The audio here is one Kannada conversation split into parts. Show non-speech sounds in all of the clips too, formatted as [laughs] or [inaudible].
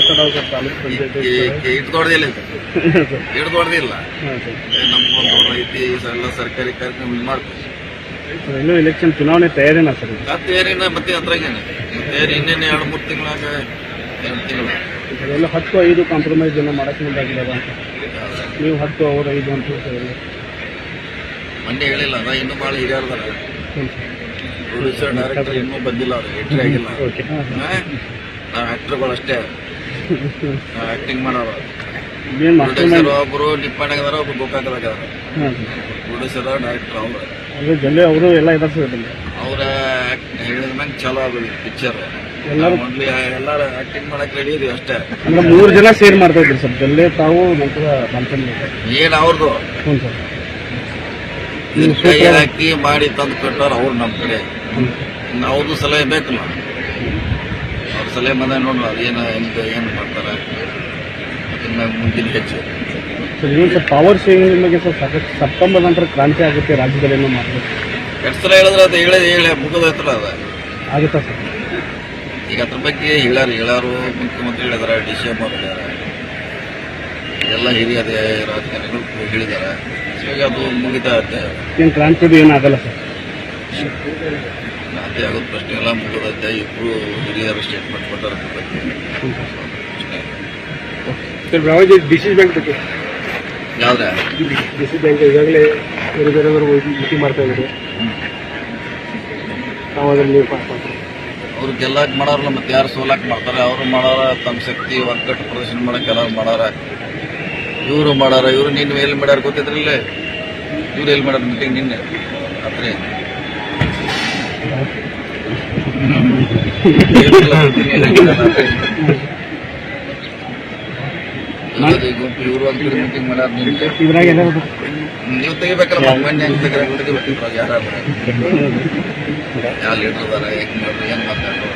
ಸರ್ ತಾಲೂಕು ಪಂಚಾಯತ್ [laughs] ನಮ್ಗೊಂದು ಐತಿ ಎಲ್ಲ ಸರ್ಕಾರಿ ಕಾರ್ಯಕ್ರಮ ಮಾಡ್ತೀವಿ ಇನ್ನೂ ಎಲೆಕ್ಷನ್ ಚುನಾವಣೆ ತಯಾರಿನ ಸರ್? ತಯಾರಿನ ಮತ್ತೆ ಅದ್ರಾಗೇನೆ. ತಯಾರಿ ಇನ್ನೇನು ಎರಡು ಮೂರು ತಿಂಗಳಾಗ ಎರಡು ತಿಂಗಳು. ಎಲ್ಲ ಹತ್ತು ಐದು ಕಾಂಪ್ರಮೈಸ್ ಏನೋ ಮಾಡಕ್ಕೆ ಮುಂದಾಗಿದೆ ಅಂತ. ನೀವು ಹತ್ತು ಅವ್ರು ಐದು ಅಂತ ಹೇಳ್ತಾರೆ ಮಂಡ್ಯ ಹೇಳಿಲ್ಲ ಅದ ಇನ್ನೂ ಭಾಳ ಹಿರಿಯರ್ದಾರ ಪ್ರೊಡ್ಯೂಸರ್ ಡೈರೆಕ್ಟರ್ ಇನ್ನೂ ಬಂದಿಲ್ಲ ಅವ್ರು ಎಂಟ್ರಿ ಆಗಿಲ್ಲ. ನಾವು ಅಷ್ಟೇ. ಆಕ್ಟಿಂಗ್ ಮಾಡೋರು. ಏನು ಮಾಸ್ಟರ್ ಪ್ರೊಡ್ಯೂಸರ್ ಮೈಂಡ್ ಒಬ್ರು ಹಾಂ ಪ್ರೊಡ್ಯೂಸರ್ ಡೈರೆಕ್ಟರ್ ಅವ್ರು. ಅಂದರೆ ಜಲ್ದಿ ಅವರು ಎಲ್ಲ ಇದ್ದಾರೆ ಸರ್ ಇದರಲ್ಲಿ. ಅವ್ರ ಹೇಳಿದ ಮ್ಯಾಗ ಚಲೋ ಆಗೋದು ಪಿಕ್ಚರ್ ಎಲ್ಲರೂ ಎಲ್ಲಾರು ಆಕ್ಟಿಂಗ್ ಮಾಡಕ್ಕೆ ರೆಡಿ ಇದೀವಿ ಅಷ್ಟೇ. ಅಂದ್ರೆ ಮೂರು ಜನ ಸೇರ್ ಮಾಡ್ತಾ ಇದ್ರಿ ಸರ್. ಜಲ್ಲೆ ತಾವು ನಂತರ ಮಂಚಂದ್ರ ಏನ್ ಅವ್ರದ್ದು ಹ್ಞೂ ಸರ್. ಹಾಕಿ ಮಾಡಿ ತಂದು ಕೊಟ್ಟವ್ರ ಅವ್ರು ನಮ್ಮ ಕಡೆ. ಅವ್ರದ್ದು ಸಲಹೆ ಬೇಕಲ್ಲ. ಸಲಹೆ ಬಂದ ನೋಡೋಣ ಅದೇನು ಹೆಂಗೆ ಏನು ಮಾಡ್ತಾರೆ. ಅದನ್ನ ಮುಂದಿನ ಹೆಚ್ಚು. ಸರ್ ಇವತ್ತು ಪವರ್ ಶೇರಿಂಗ್ ಬಗ್ಗೆ ಸರ್ ಸೆಪ್ಟೆಂಬರ್ ನಂತರ ಕ್ರಾಂತಿ ಆಗುತ್ತೆ ರಾಜ್ಯದಲ್ಲಿ ಏನೋ ಮಾಡ್ತಾರೆ ಎಷ್ಟು ಸಲ ಹೇಳಿದ್ರೆ ಅದು ಹೇಳಿ ಹೇಳಿ ಮುಗಿದೈತಲ್ಲ ಅದು. ಆಗುತ್ತಾ ಸರ್? ಈಗ ಅದ್ರ ಬಗ್ಗೆ ಹೇಳಾರು ಹೇಳಾರು ಮುಖ್ಯಮಂತ್ರಿ ಹೇಳಿದಾರೆ ಡಿ ಸಿ ಎಂ ಅವ್ರು ಹೇಳ್ಯಾರ. ಎಲ್ಲ ಹಿರಿಯ ರಾಜಕಾರಣಿಗಳು ಹೇಳಿದಾರೆ. ಹಾಗಾಗಿ ಅದು ಮುಗಿತಾ ಇರುತ್ತೆ. ಏನು ಕ್ರಾಂತಿ ಏನಾಗಲ್ಲ ಸರ್? ಕ್ರಾಂತಿ ಆಗೋದು ಪ್ರಶ್ನೆ ಎಲ್ಲ ಮುಗಿದೈತೆ ಇಬ್ಬರು ಹಿರಿಯರು ಸ್ಟೇಟ್ಮೆಂಟ್ ಕೊಟ್ಟಾರ ಸರ್. ಯಾವಾಗ ಡಿ ಸಿ ಬ್ಯಾಂಕ್ ಬಗ್ಗೆ. ಯಾವ್ದ್ರ ಡಿ ಸಿ ಬ್ಯಾಂಕ್ ಈಗಾಗಲೇ ಬೇರೆ ಬೇರೆಯವರು ಮೀಟಿಂಗ್ ಮಾಡ್ತಾ ಇದ್ದಾರೆ. ನಾವು ಅದರಲ್ಲಿ ಅವ್ರು ಗೆಲ್ಲಾಕ್ ಮಾಡಾರಲ್ಲ ಮತ್ತೆ ಯಾರು ಸೋಲಾಕ್ ಮಾಡ್ತಾರೆ? ಅವರು ಮಾಡಾರ ತಮ್ಮ ಶಕ್ತಿ ಒಗ್ಗಟ್ಟು ಪ್ರದರ್ಶನ ಮಾಡಕ್ ಎಲ್ಲಾರು ಮಾಡಾರ? ಇವರು ಮಾಡಾರ ಇವರು ನಿನ್ನ ಎಲ್ಲಿ ಮಾಡ್ಯಾರ ಗೊತ್ತಿದ್ರಲ್ಲೇ. ಇವ್ರು ಎಲ್ಲಿ ಮಾಡ್ಯಾರ ಮೀಟಿಂಗ್ ನಿನ್ನೆ ರಾತ್ರಿ. ಇವರು ಅಂತ ಮೀಟಿಂಗ್ ಮಾಡ್ಯಾರ ನೀವು ತೆಗಿಬೇಕಲ್ಲ ಮೊನ್ನೆ ಹೆಂಗ್ ತೆಗಿಬೇಕು ತೆಗಿಬೇಕಿದ್ರು ಯಾರು ಯಾವ ಲೀಡರ್ ಅದಾರ ಹೆಂಗ್ ಮಾಡ್ರಿ ಏನ್ ಮಾತಾಡ್ರು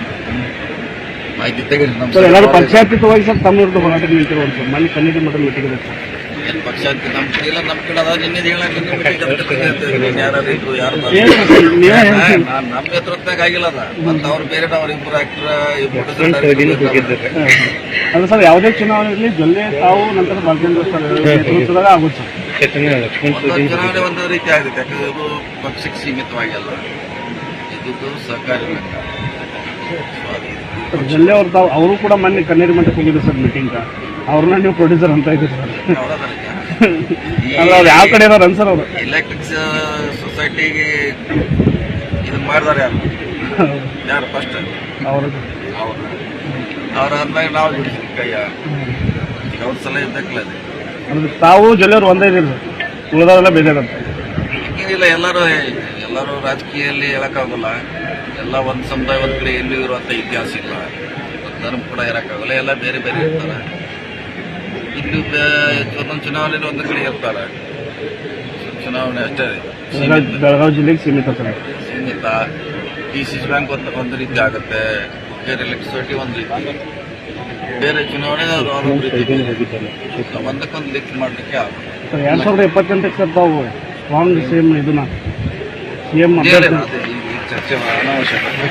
ಮಾಹಿತಿ ತೆಗೀರಿ ನಮ್ಮ ಸರ್ ಎಲ್ಲರೂ ಪಂಚಾಯತಿತವಾಗಿ ಸರ್ ತಮ್ಮವ್ರದ್ದು ಹೋರಾಟ ನಿಂತಿರೋದು ಸರ್ ಮನೆ ಕಣ್ಣಿಗೆ ಮಠ ಮೀಟಿಂಗ್ ಇದೆ ಸರ್. ಏನ್ ಪಕ್ಷ ಅಂತ ನಮ್ಮ ಕಡೆ ಇಲ್ಲ ನಮ್ ಕಡೆ ಅದ ನಿನ್ನೆ ಹೇಳ ನಿನ್ನೆ ಯಾರು ಇದ್ರು ಯಾರು ನಮ್ಮ ನೇತೃತ್ವದಾಗ ಆಗಿಲ್ಲ ಅದ. ಮತ್ತ ಅವ್ರು ಬೇರೆ ಅವ್ರ ಇಬ್ಬರು ಆಕ್ಟರ್ ಅಲ್ಲ ಸರ್ ಯಾವುದೇ ಚುನಾವಣೆ ಇರಲಿ ಜೊಲ್ಲೆ ತಾವು ನಂತರ ನೇತೃತ್ವದಾಗ ಆಗುತ್ತೆ ಚುನಾವಣೆ ಒಂದು ರೀತಿ ಆಗುತ್ತೆ ಯಾಕಂದ್ರೆ ಇದು ಪಕ್ಷಕ್ಕೆ ಸೀಮಿತವಾಗಿಲ್ಲ ಇದು ಸಹಕಾರಿ. ಸರ್ ಜೊಲ್ಲೆ ಅವ್ರು ತಾವು ಅವರು ಕೂಡ ಮೊನ್ನೆ ಕಣ್ಣೀರಿ ಮಠಕ್ಕೆ ಹೋಗಿದ್ರು ಸರ್ ಮೀಟಿಂಗ್ ಅವ್ರನ್ನ ನೀವು ಪ್ರೊಡ್ಯೂಸರ್ ಅಂತ ಇದ್ದೀರಿ ಸರ್? [laughs] ಅಲ್ಲ ಅವ್ರು ಯಾವ ಕಡೆ ಇದಾರೆ ಸರ್ ಅವರು? ಎಲೆಕ್ಟ್ರಿಕ್ಸ್ ಸೊಸೈಟಿಗೆ ಇದು ಮಾಡಿದಾರೆ ಯಾರು? ಯಾರು ಫಸ್ಟ್ ಅವರು. ಅವ್ರು ಅವ್ರ ಅಂದಾಗ ನಾವು ಕೈಯ. ಅವ್ರ ಸಲ ಇದ್ದಕ್ಕಿಲ್ಲ ಅದು. ಅಂದ್ರೆ ತಾವು ಜೊಲ್ಲೆಯವ್ರು ಒಂದೇ ಇದ್ದೀರಿ ಸರ್. ಉಳಿದವರೆಲ್ಲ ಬೇಜಾರಂತ ಏನಿಲ್ಲ ಎಲ್ಲರೂ ಎಲ್ಲರೂ ರಾಜಕೀಯದಲ್ಲಿ ಹೇಳಕ್ಕಾಗಲ್ಲ. ಎಲ್ಲ ಒಂದು ಸಮುದಾಯ ಒಂದು ಕಡೆ ಎಲ್ಲೂ ಇರುವಂಥ ಇತಿಹಾಸ ಇಲ್ಲ. ಧರ್ಮ ಕೂಡ ಇರೋಕ್ಕಾಗಲ್ಲ ಎಲ್ಲ ಬೇರೆ ಬೇರೆ ಇರ್ತಾರೆ. ಇಲ್ಲಿ ಒಂದೊಂದು ಚುನಾವಣೆಯಲ್ಲಿ ಒಂದು ಕಡೆ ಇರ್ತಾರೆ. ಚುನಾವಣೆ ಅಷ್ಟೇ. ಬೆಳಗಾವಿ ಜಿಲ್ಲೆಗೆ ಸೀಮಿತ ಸೀಮಿತ. ಡಿ ಸಿ ಸಿ ಬ್ಯಾಂಕ್ ಒಂದು ಒಂದು ರೀತಿ ಆಗುತ್ತೆ. ಬೇರೆ ಎಲೆಕ್ಟ್ರಿಸಿಟಿ ಒಂದು ರೀತಿ. ಬೇರೆ ಚುನಾವಣೆ ಒಂದಕ್ಕೊಂದು ಲೆಕ್ಕ ಮಾಡಲಿಕ್ಕೆ ಆಗುತ್ತೆ. ಎರಡು ಸಾವಿರದ ಇಪ್ಪತ್ತೆಂಟಕ್ಕೆ ಸರ್ ತಾವು ಸ್ಟ್ರಾಂಗ್ ಸೇಮ್ ಇದನ್ನ ಸಿ ಎಂ ಬೇರೆ ಅದೇ ಈ ಚರ್ಚೆ ಅನಾವಶ್ಯಕ